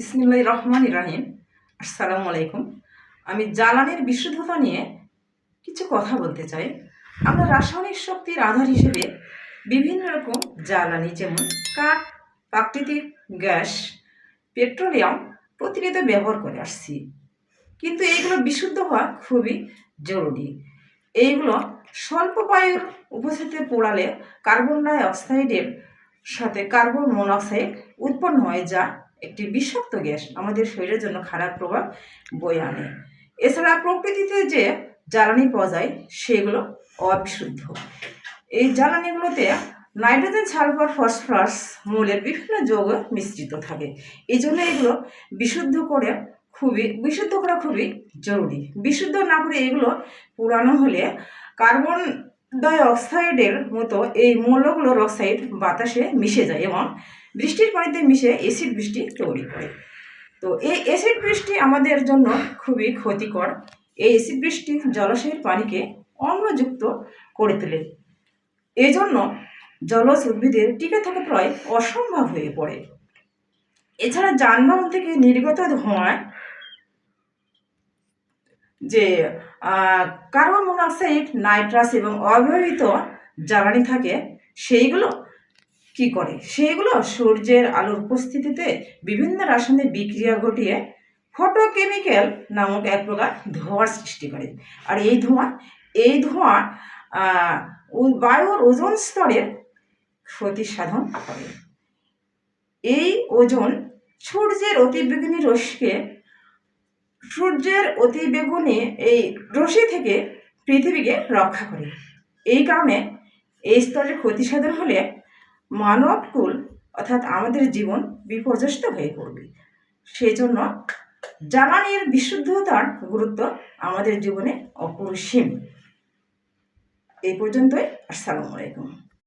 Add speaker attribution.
Speaker 1: ইসমিল্লাহ রহমান ইরাহিম আসসালামু আলাইকুম আমি জ্বালানির বিশুদ্ধতা নিয়ে কিছু কথা বলতে চাই। আমরা রাসায়নিক শক্তির আধার হিসেবে বিভিন্ন রকম জ্বালানি, যেমন কাঠ, প্রাকৃতিক গ্যাস, পেট্রোলিয়াম প্রতিনিয়ত ব্যবহার করে আসছি। কিন্তু এইগুলো বিশুদ্ধ হওয়া খুবই জরুরি। এইগুলো স্বল্প বায়ুর উপস্থিতিতে পোড়ালে কার্বন ডাই অক্সাইডের সাথে কার্বন মনোক্সাইড উৎপন্ন হয় যা একটি বিষাক্ত গ্যাস। আমাদের শরীরের জন্য খারাপ প্রভাব বয়ে আনে। এছাড়া প্রকৃতিতে যে জ্বালানি পাওয়া যায়, সেগুলো অবিশুদ্ধ। এই জ্বালানিগুলোতে নাইট্রোজেন, সালফার, ফসফরাস মূলের বিভিন্ন যৌগ মিশ্রিত থাকে। এই জন্য এগুলো বিশুদ্ধ করে খুবই, বিশুদ্ধ করা খুবই জরুরি। বিশুদ্ধ না করে এগুলো পুরানো হলে কার্বন ডাই অক্সাইডের মতো এই মৌলগুলোর অক্সাইড বাতাসে মিশে যায় এবং বৃষ্টির পানিতে মিশে অ্যাসিড বৃষ্টি তৈরি করে। তো এই অ্যাসিড বৃষ্টি আমাদের জন্য খুবই ক্ষতিকর। এই অ্যাসিড বৃষ্টি জলাশয়ের পানিকে অম্লযুক্ত করে তোলে। এই জন্য জলজ উদ্ভিদের টিকে থাকা প্রায় অসম্ভব হয়ে পড়ে। এছাড়া যানবাহন থেকে নির্গত ধোঁয়ায় যে কার্বন মনোক্সাইড, নাইট্রাস এবং অব্যবহৃত জ্বালানি থাকে, সেইগুলো কি করে? সেইগুলো সূর্যের আলোর উপস্থিতিতে বিভিন্ন রাসায়নিক বিক্রিয়া ঘটিয়ে ফটোকেমিক্যাল নামক এক প্রকার ধোঁয়ার সৃষ্টি করে। আর এই ধোঁয়া এই ধোঁয়া বায়ুর ওজন স্তরের ক্ষতি সাধন করে। এই ওজন সূর্যের অতিবেগুনি রশ্মিকে সূর্যের অতিবেগুনি এই রশ্মি থেকে পৃথিবীকে রক্ষা করে। এই কারণে এই স্তরের ক্ষতি সাধন হলে মানবকুল অর্থাৎ আমাদের জীবন বিপর্যস্ত হয়ে পড়বে। সেই জন্য জ্বালানির বিশুদ্ধতার গুরুত্ব আমাদের জীবনে অপরিসীম। এই পর্যন্তই। আসসালামু আলাইকুম।